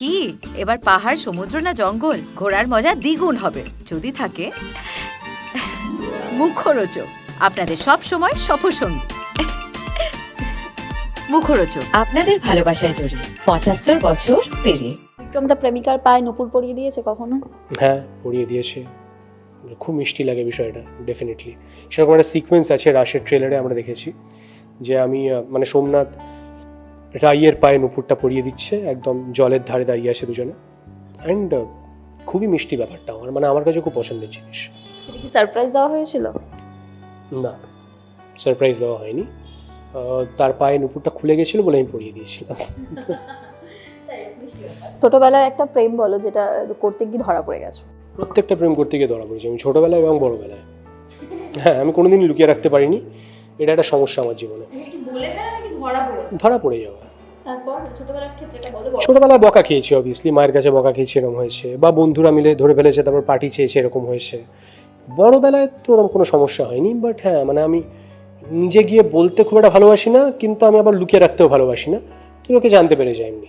কি? এবার পাহাড় সমুদ্র না জঙ্গল? ঘোরার মজা দ্বিগুণ হবে। যদি থাকে মুখরোচক। আপনাদের সব সময় সফরসঙ্গী মুখরোচক। আপনাদের ভালোবাসায় জড়িয়ে পঁচাত্তর বছর পেরিয়ে। বিক্রম দা প্রেমিকার পায়ে নুপুর পরিয়ে দিয়েছে কখনো? হ্যাঁ পড়িয়ে দিয়েছে। খুব মিষ্টি লাগে বিষয়টা ডেফিনেটলি সেরকম একটা সিকোয়েন্স আছে রাশের ট্রেলারে আমরা দেখেছি যে আমি মানে সোমনাথ রাইয়ের পায়ে নুপুরটা পরিয়ে দিচ্ছে একদম জলের ধারে দাঁড়িয়ে আছে দুজনে। অ্যান্ড খুবই মিষ্টি ব্যাপারটা আমার মানে আমার কাছে খুব পছন্দের জিনিস। এটা কি সারপ্রাইজ দেওয়া হয়েছিল? না সারপ্রাইজ দেওয়া হয়নি। তার পায়ে নুপুরটা খুলে গেছিল বলে আমি পরিয়ে দিয়েছিলাম। ছোটবেলার একটা প্রেম বলো যেটা করতে গিয়ে ধরা পড়ে গেছো। প্রত্যেকটা প্রেম করতে গিয়ে ধরা পড়েছি আমি ছোটোবেলায় এবং বড়োবেলায়। হ্যাঁ আমি কোনোদিন লুকিয়ে রাখতে পারিনি এটা একটা সমস্যা আমার জীবনে। ধরা পড়ে যাওয়া। ছোটবেলায় বকা খেয়েছি অবভিয়াসলি মায়ের কাছে বকা খেয়েছি এরকম হয়েছে। বা বন্ধুরা মিলে ধরে ফেলেছে, তারপর পার্টি চেয়েছে এরকম হয়েছে। বড়বেলায় তো ওরকম কোনো সমস্যা হয়নি বাট হ্যাঁ মানে আমি নিজে গিয়ে বলতে খুব একটা ভালোবাসি না, কিন্তু আমি আবার লুকিয়ে রাখতেও ভালোবাসি না। তো ওকে জানতে পেরে যায় এমনি।